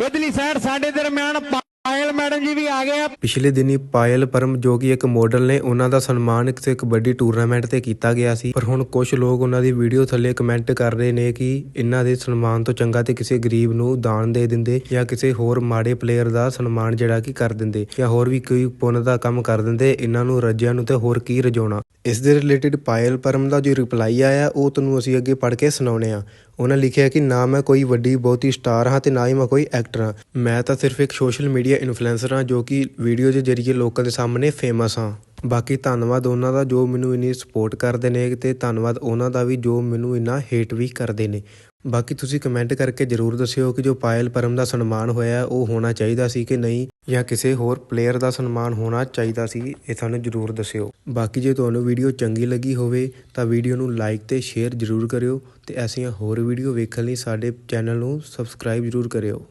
ਇਧਰਲੀ side ਸਾਡੇ ਦਰਮਿਆਨ ਪਾਇਲ madam ਜੀ ਵੀ ਆ ਗਏ ਆ। ਪਿਛਲੇ ਦਿਨੀ ਪਾਇਲ ਪਰਮ ਜੋ ਕਿ ਇੱਕ ਮਾਡਲ ਨੇ, ਉਹਨਾਂ ਦਾ ਸਨਮਾਨ ਕਿਸੇ ਕਬੱਡੀ ਟੂਰਨਾਮੈਂਟ ਤੇ ਕੀਤਾ ਗਿਆ ਸੀ। ਪਰ ਹੁਣ ਕੁਝ ਲੋਕ ਉਹਨਾਂ ਦੀ ਵੀਡੀਓ ਥੱਲੇ ਕਮੈਂਟ ਕਰ ਰਹੇ ਨੇ ਕਿ ਇਹਨਾਂ ਦੇ ਸਨਮਾਨ ਤੋਂ ਚੰਗਾ ਤੇ ਕਿਸੇ ਗਰੀਬ ਨੂੰ ਦਾਨ ਦੇ ਦਿੰਦੇ ਜਾਂ ਕਿਸੇ ਹੋਰ ਮਾੜੇ ਪਲੇਅਰ ਦਾ ਸਨਮਾਨ ਜਿਹੜਾ ਕਿ ਕਰ ਦਿੰਦੇ ਜਾਂ ਹੋਰ ਵੀ ਕੋਈ ਪੁੰਨ ਦਾ ਕੰਮ ਕਰ ਦਿੰਦੇ, ਇਹਨਾਂ ਨੂੰ ਰੱਜਿਆਂ ਨੂੰ ਤੇ ਹੋਰ ਕੀ ਰਜਾਉਣਾ। ਇਸ ਦੇ ਰਿਲੇਟਡ ਪਾਇਲ ਪਰਮ ਦਾ ਜੋ ਰਿਪਲਾਈ ਆਇਆ, ਉਹ ਤੁਹਾਨੂੰ ਅਸੀਂ ਅੱਗੇ ਪੜ੍ਹ ਕੇ ਸੁਣਾਉਣੇ ਆ ਉਹਨਾਂ ਲਿਖਿਆ ਕਿ ਨਾ ਮੈਂ ਕੋਈ ਵੱਡੀ, ਬਹੁਤੀ ਸਟਾਰ ਹਾਂ ਤੇ ਨਾ ਹੀ ਮੈਂ ਕੋਈ ਐਕਟਰ ਹਾਂ। ਮੈਂ ਤਾਂ ਸਿਰਫ ਇੱਕ ਸੋਸ਼ਲ ਮੀਡੀਆ ਇਨਫਲੂਐਂਸਰ ਹਾਂ ਜੋ ਕਿ ਵੀਡੀਓ ਦੇ ਜ਼ਰੀਏ ਲੋਕਾਂ ਦੇ ਸਾਹਮਣੇ ਫੇਮਸ ਹਾਂ। ਬਾਕੀ ਧੰਨਵਾਦ ਉਹਨਾਂ ਦਾ ਜੋ ਮੈਨੂੰ ਇੰਨੀ ਸਪੋਰਟ ਕਰਦੇ ਨੇ ਤੇ ਧੰਨਵਾਦ ਉਹਨਾਂ ਦਾ ਵੀ ਜੋ ਮੈਨੂੰ ਇੰਨਾ ਹੇਟ ਵੀ ਕਰਦੇ ਨੇ। ਬਾਕੀ ਤੁਸੀਂ ਕਮੈਂਟ ਕਰਕੇ ਜਰੂਰ ਦੱਸਿਓ ਕਿ ਜੋ ਪਾਇਲ ਪਰਮ ਦਾ ਸਨਮਾਨ ਹੋਇਆ, ਉਹ ਹੋਣਾ ਚਾਹੀਦਾ ਸੀ ਕਿ ਨਹੀਂ? ਜਾਂ ਕਿਸੇ ਹੋਰ ਪਲੇਅਰ ਦਾ ਸਨਮਾਨ ਹੋਣਾ ਚਾਹੀਦਾ ਸੀ, ਇਹ ਸਾਨੂੰ ਜਰੂਰ ਦੱਸਿਓ। ਬਾਕੀ ਜੇ ਤੁਹਾਨੂੰ ਵੀਡੀਓ ਚੰਗੀ ਲੱਗੀ ਹੋਵੇ, ਤਾਂ ਵੀਡੀਓ ਨੂੰ ਲਾਈਕ ਤੇ ਸ਼ੇਅਰ ਜਰੂਰ ਕਰਿਓ ਤੇ ਐਸੀਆਂ ਹੋਰ ਵੀਡੀਓ ਵੇਖਣ ਲਈ ਸਾਡੇ ਚੈਨਲ ਨੂੰ ਸਬਸਕ੍ਰਾਈਬ ਜਰੂਰ ਕਰਿਓ।